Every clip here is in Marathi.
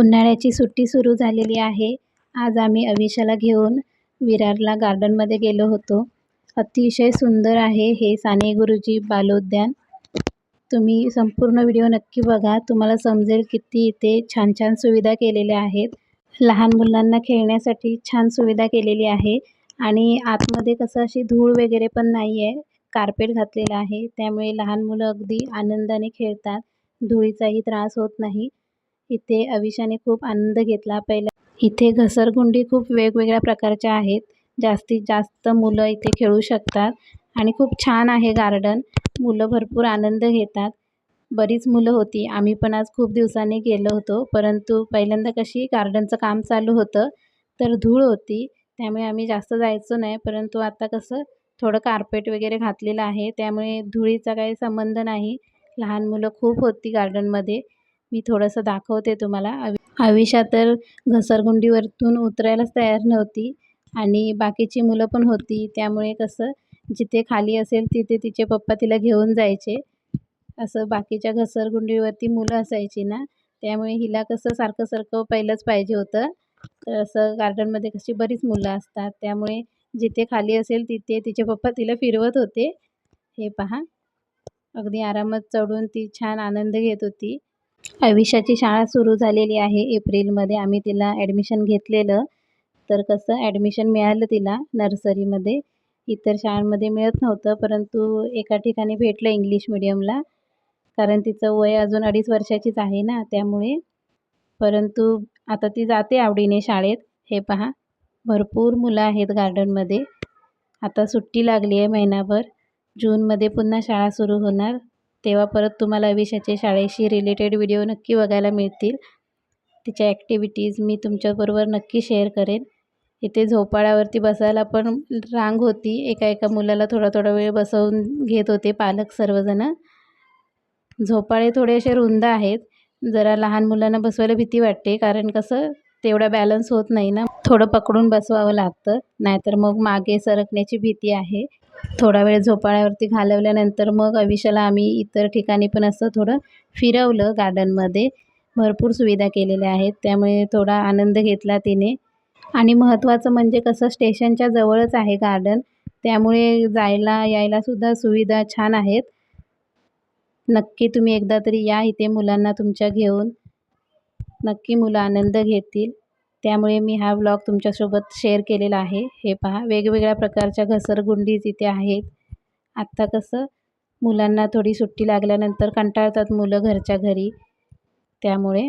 उन्हाळ्याची सुट्टी सुरू झालेली आहे. आज आम्ही अविशाला घेऊन विरारला गार्डनमध्ये गेलो होतो. अतिशय सुंदर आहे हे साने गुरुजी बालोद्यान. तुम्ही संपूर्ण व्हिडिओ नक्की बघा. तुम्हाला समजेल किती इथे छान छान सुविधा केलेल्या आहेत. लहान मुलांना खेळण्यासाठी छान सुविधा केलेली आहे. आणि आतमध्ये कसं अशी धूळ वगैरे पण नाही आहे कार्पेट घातलेलं आहे. त्यामुळे लहान मुलं अगदी आनंदाने खेळतात. धुळीचाही त्रास होत नाही. इथे अविशाने खूप आनंद घेतला. पहिला इथे घसरगुंडी खूप वेगवेगळ्या प्रकारच्या आहेत. जास्तीत जास्त मुलं इथे खेळू शकतात आणि खूप छान आहे गार्डन. मुलं भरपूर आनंद घेतात. बरीच मुलं होती. आम्ही पण आज खूप दिवसांनी गेलो होतो. परंतु पहिल्यांदा कशी गार्डनचं काम चालू होतं तर धूळ होती. त्यामुळे आम्ही जास्त जायचो नाही. परंतु आता कसं थोडं कार्पेट वगैरे घातलेलं आहे. त्यामुळे धुळीचा काही संबंध नाही. लहान मुलं खूप होती गार्डनमध्ये मी थोडंसं दाखवते तुम्हाला. अवि अविशा तर घसरगुंडीवरतून उतरायलाच तयार नव्हती आणि बाकीची मुलं पण होती. त्यामुळे कसं जिथे खाली असेल तिथे तिचे पप्पा तिला घेऊन जायचे. असं बाकीच्या घसरगुंडीवरती मुलं असायची ना त्यामुळे हिला कसं सारखं सारखं पहिलंच पाहिजे होतं. तर असं गार्डनमध्ये कशी बरीच मुलं असतात. त्यामुळे जिथे खाली असेल तिथे तिचे पप्पा तिला फिरवत होते. हे पहा. अगदी आरामात चढून ती छान आनंद घेत होती. आयुष्याची शाळा सुरू झालेली आहे. एप्रिलमध्ये आम्ही तिला ॲडमिशन घेतलेलं. तर कसं ॲडमिशन मिळालं तिला नर्सरीमध्ये इतर शाळांमध्ये मिळत नव्हतं परंतु एका ठिकाणी भेटलं इंग्लिश मिडियमला कारण तिचं वय अजून अडीच वर्षाचीच आहे ना त्यामुळे. परंतु आता ती जाते आवडीने शाळेत. हे पहा भरपूर मुलं आहेत गार्डनमध्ये आता सुट्टी लागली आहे महिनाभर. जूनमध्ये पुन्हा शाळा सुरू होणार. तेव्हा परत तुम्हाला अविशाच्या शाळेशी रिलेटेड व्हिडिओ नक्की बघायला मिळतील. तिच्या ॲक्टिव्हिटीज मी तुमच्याबरोबर नक्की शेअर करेन. इथे झोपाळ्यावरती बसायला पण रांग होती. एका एका मुलाला थोडा थोडा वेळ बसवून घेत होते पालक सर्वजणं. झोपाळे थोडे असे रुंद आहेत. जरा लहान मुलांना बसवायला भीती वाटते कारण कसं तेवढा बॅलन्स होत नाही ना. थोडं पकडून बसवावं लागतं. नाहीतर मग मागे सरकण्याची भीती आहे. थोडा वेळ झोपाळ्यावरती घालवल्यानंतर मग अविशाला आम्ही इतर ठिकाणी पण असं थोडं फिरवलं गार्डनमध्ये भरपूर सुविधा केलेल्या आहेत. त्यामुळे थोडा आनंद घेतला तिने. आणि महत्त्वाचं म्हणजे कसं स्टेशनच्या जवळच आहे गार्डन त्यामुळे जायला यायलासुद्धा सुविधा छान आहेत. नक्की तुम्ही एकदा तरी या. इथे मुलांना तुमच्या घेऊन नक्की मुलं आनंद घेतील. त्यामुळे मी हा व्लॉग तुमच्यासोबत शेअर केलेला आहे. हे पहा वेगवेगळ्या प्रकारच्या घसरगुंडी तिथे आहेत. आत्ता कसं मुलांना थोडी सुट्टी लागल्यानंतर कंटाळतात मुलं घरच्या घरी. त्यामुळे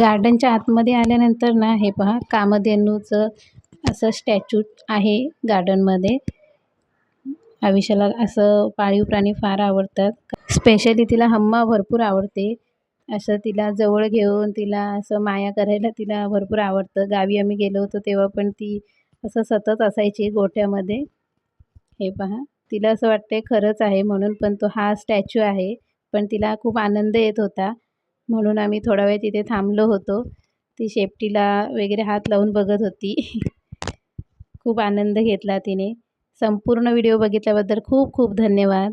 गार्डनच्या आतमध्ये आल्यानंतर ना हे पहा कामधेनूचं असं स्टॅच्यू आहे गार्डनमध्ये. अविशाला असं पाळीव प्राणी फार आवडतात. स्पेशली तिला हम्मा भरपूर आवडते. असं तिला जवळ घेऊन तिला असं माया करायला तिला भरपूर आवडतं. गावी आम्ही गेलो होतो तेव्हा पण ती असं सतत असायची गोठ्यामध्ये. हे पहा तिला असं वाटते खरंच आहे म्हणून पण तो हा स्टॅच्यू आहे. पण तिला खूप आनंद येत होता. म्हणून आम्ही थोडा वेळ तिथे थांबलो होतो. ती शेपटीला वगैरे हात लावून बघत होती. खूप आनंद घेतला तिने. संपूर्ण व्हिडिओ बघितल्याबद्दल खूप खूप धन्यवाद.